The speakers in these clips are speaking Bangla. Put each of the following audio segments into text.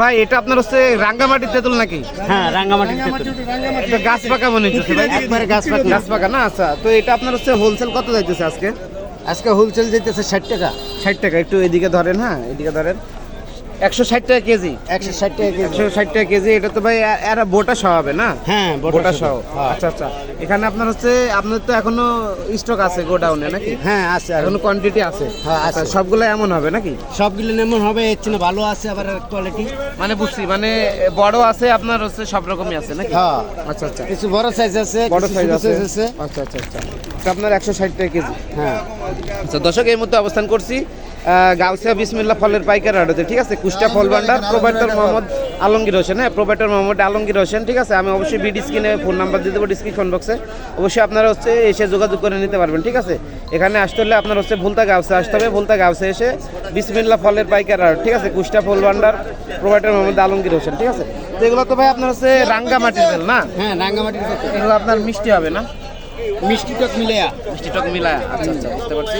ভাই এটা আপনার হচ্ছে রাঙ্গামাটির তেঁতুল নাকি? হ্যাঁ রাঙ্গামাটির তেঁতুল। এটা গাছ পাকা মনে হচ্ছে ভাই। একবারে গাছ পাকা। গাছ পাকা না? আচ্ছা তো এটা আপনার হচ্ছে হোলসেল কত যাইতেছে আজকে? আজকে হোলসেল যাইতেছে ষাট টাকা। ষাট টাকা একটু এদিকে ধরেন হ্যাঁ এদিকে ধরেন। একশো ষাট টাকা কেজি। একশো ষাট টাকা কেজি। একশো ষাট টাকা কেজি এটা তো ভাই এরা বোটা সহ হবে না? হ্যাঁ বোটা সহ। হ্যাঁ। আচ্ছা আচ্ছা। এখানে আপনার হচ্ছে আপনার তো এখনও স্টক আছে গোডাউনে নাকি? হ্যাঁ আছে এখনও। কোয়ান্টিটি আছে। হ্যাঁ, আচ্ছা সবগুলো এমন হবে নাকি? সবগুলো এমন হবে এর চেয়ে ভালো আছে আবার কোয়ালিটি মানে বুঝছি মানে বড় আছে আপনার হচ্ছে সব রকমই আছে নাকি? হ্যাঁ। আচ্ছা আচ্ছা। কিছু বড় সাইজ আছে বড় সাইজ আছে। আচ্ছা আচ্ছা আচ্ছা। আপনার একশো ষাট টাকা কেজি। হ্যাঁ। আচ্ছা দর্শক এই মধ্যে অবস্থান করছি গাউসিয়া বিসমিল্লা ফলের পাইকার আড়তে ঠিক আছে? কুষ্টা ফল ভান্ডার প্রোভাইডার মোহাম্মদ আলমগীর হোসেন। হ্যাঁ প্রোভাইডার মোহাম্মদ আলমগীর হোসেন ঠিক আছে? আমি অবশ্যই বিডি স্ক্রিনে ফোন নাম্বার দিয়ে দেবো ডিসক্রিপশন বক্সে অবশ্যই আপনারা হচ্ছে এসে যোগাযোগ করে নিতে পারবেন ঠিক আছে? এখানে আসতে হলে আপনার হচ্ছে ভুলতা গাউসে আসতে হবে। ভুলতা গাউসে এসে বিসমিল্লা ফলের পাইকার আড়ত ঠিক আছে? কুষ্টা ফল ভান্ডার প্রোভাইডার মোহাম্মদ আলমগীর হোসেন ঠিক আছে? তো এগুলো তো ভাই আপনার হচ্ছে রাঙ্গা মাটির বেল না? হ্যাঁ রাঙ্গামাটির এগুলো আপনার মিষ্টি হবে না? মিষ্টি টক মিলেয়া। মিষ্টি টক মিলায়। আচ্ছা আচ্ছা বুঝতে পারছি।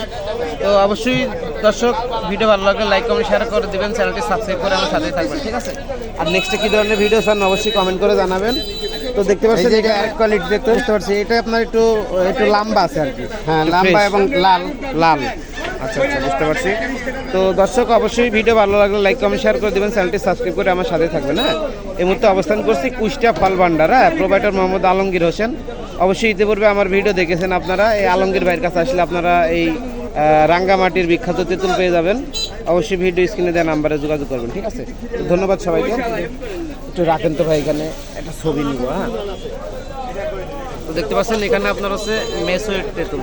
তো অবশ্যই দর্শক ভিডিও ভালো লাগলে লাইক কমেন্ট শেয়ার করে দিবেন। চ্যানেলটি সাবস্ক্রাইব করে আমার সাথেই থাকবেন ঠিক আছে? আর নেক্সটে কী ধরনের ভিডিও চান অবশ্যই কমেন্ট করে জানাবেন। তো দেখতে পাচ্ছেন এই যে এটা এক কোয়ালিটি দেখতে বুঝতে পারছি এটা আপনার একটু একটু লম্বা আছে আর কি। হ্যাঁ লম্বা এবং লাল। লাল। আচ্ছা আচ্ছা বুঝতে পারছি। তো দর্শক অবশ্যই ভিডিও ভালো লাগলে লাইক কমেন্ট শেয়ার করে দেবেন। চ্যানেলটি সাবস্ক্রাইব করে আমার সাথে থাকবেন হ্যাঁ? এই মুহূর্তে অবস্থান করছি কুষ্টিয়া ফল ভান্ডার হ্যাঁ? প্রোভাইডার মোহাম্মদ আলমগীর হোসেন। অবশ্যই ইতিপূর্বে আমার ভিডিও দেখেছেন আপনারা। এই আলমগীর ভাইয়ের কাছে আসলে আপনারা এই রাঙ্গামাটির বিখ্যাত তেঁতুল পেয়ে যাবেন। অবশ্যই ভিডিও স্ক্রিনে দেওয়া নাম্বারে যোগাযোগ করবেন, ঠিক আছে? ধন্যবাদ সবাইকে। একটু রাখেন তো ভাই, এখানে একটা ছবি নিব হ্যাঁ? তো দেখতে পাচ্ছেন, এখানে আপনার হচ্ছে মেসোয়েট তেঁতুল।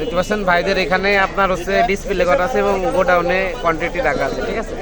দেখতে পাচ্ছেন, ভাইদের এখানে আপনার হচ্ছে ডিসপ্লে করা আছে এবং গোডাউনে কোয়ান্টিটি রাখা আছে, ঠিক আছে?